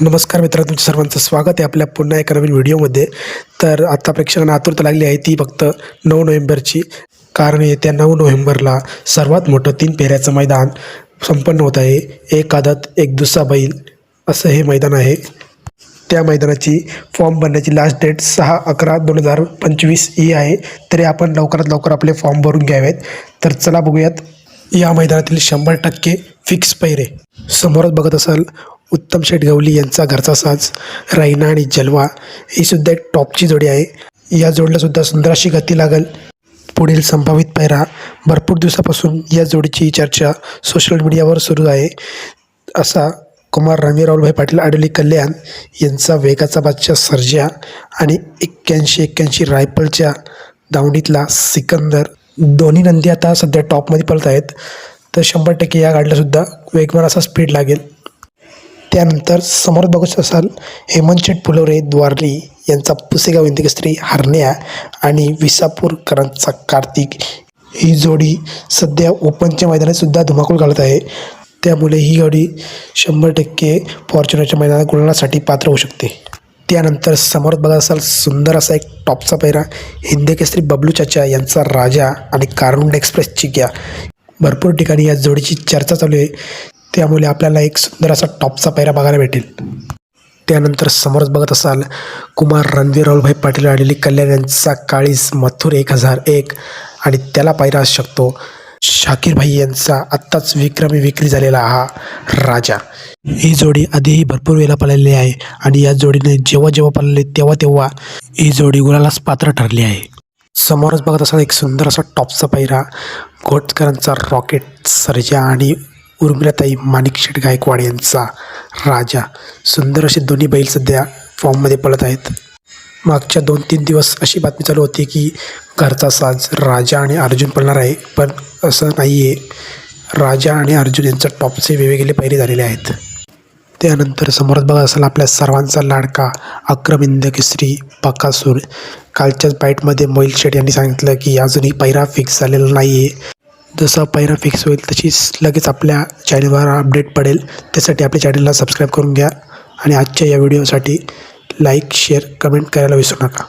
नमस्कार मित्रांनो तुमचं सर्वांचं स्वागत आहे आपल्या पुन्हा एका नवीन व्हिडिओमध्ये. तर आता प्रेक्षकांना आतुरता लागली आहे ती फक्त नऊ नोव्हेंबरची. कारण येत्या नऊ नोव्हेंबरला सर्वात मोठं तीन पेऱ्याचं मैदान संपन्न होत आहे. एक आदत एक दुसरा बैल असं हे मैदान आहे. त्या मैदानाची फॉर्म भरण्याची लास्ट डेट सहा अकरा दोन हजार पंचवीस ही आहे. तरी आपण लवकरात लवकर आपले फॉर्म भरून घ्यावेत. तर चला बघूयात या मैदानातील शंभर टक्के फिक्स पैरे. समोरच बघत असाल उत्तम शेठ गवली यांचा घरचा साज रायना आणि जलवा ही सुद्धा एक टॉपची जोडी आहे. या जोडलासुद्धा सुंदर अशी गती लागल. पुढील संभावित पैरा भरपूर दिवसापासून या जोडीची चर्चा सोशल मीडियावर सुरू आहे. असा कुमार रणवीर राहुलभाई पाटील आडोली कल्याण यांचा वेगाचा बादशाह सर्जा आणि एक्क्याऐंशी एक्क्याऐंशी रायफलच्या दावणीतला सिकंदर. दोन्ही नंदी आता सध्या टॉपमध्ये पळत आहेत तर शंभर टक्के या गाडीलासुद्धा वेगवान असा स्पीड लागेल. त्यानंतर समोर बघू असाल हेमंतशेठ फुलवरे द्वारली यांचा पुसेगाव इंदिकस्त्री हरण्या आणि विसापूरकरांचा कार्तिक. ही जोडी सध्या ओपनच्या मैदानातसुद्धा धुमाकूळ घालत आहे. त्यामुळे ही गाडी शंभर टक्के फॉर्च्युनरच्या मैदानात गुणासाठी पात्र होऊ शकते. त्यानंतर समोर बघत असाल सुंदर असा एक टॉपचा पैरा हिंदकेसरी बबलू चाचा यांचा राजा आणि कारुंड एक्सप्रेसची घ्या. भरपूर ठिकाणी या जोडीची चर्चा चालू आहे. त्यामुळे आपल्याला एक सुंदर असा टॉपचा पैरा बघायला भेटेल. त्यानंतर समोरच बघत असाल कुमार रणवीर राहुलभाई पाटील आलेली कल्याण यांचा काळीस मथुर एक हजार एक आणि त्याला पायरा असू शकतो. शाकीर भाई यांचा आत्ताच विक्रमी विक्री झालेला हा राजा. ही जोडी आधीही भरपूर वेळेला पळलेली आहे आणि या जोडीने जेव्हा जेव्हा पळाले तेव्हा तेव्हा ही जोडी गुलालाच पात्र ठरली आहे. समोरच बघत असाल एक सुंदर असा टॉपचा पैरा घोटकरांचा रॉकेट सर्जा आणि उर्मिलाताई माणिकशेठ गायकवाड यांचा राजा. सुंदर असे दोन्ही बैल सध्या फॉर्ममध्ये पळत आहेत. मागच्या दोन तीन दिवस अशी बातमी चालू होती की घरचा साज राजा आणि अर्जुन पळणार आहे पण असं नाही आहे राजा आणि अर्जुन यांचं टॉपचे वेगवेगळे पैरे झालेले आहेत. त्यानंतर समोरच बघा असेल आपल्या सर्वांचा लाडका अक्रम इंदकेसरी बकासूर. कालच्याच बाईटमध्ये मोहिल शेठ यांनी सांगितलं की अजूनही पैरा फिक्स झालेला नाही आहे जसा पैरा फिक्स होईल तशीच लगेच आपल्या चॅनलवर अपडेट पडेल. त्यासाठी आपल्या चॅनलला सबस्क्राईब करून घ्या. आणि आजच्या या व्हिडिओसाठी लाईक शेअर कमेंट करायला विसरू नका.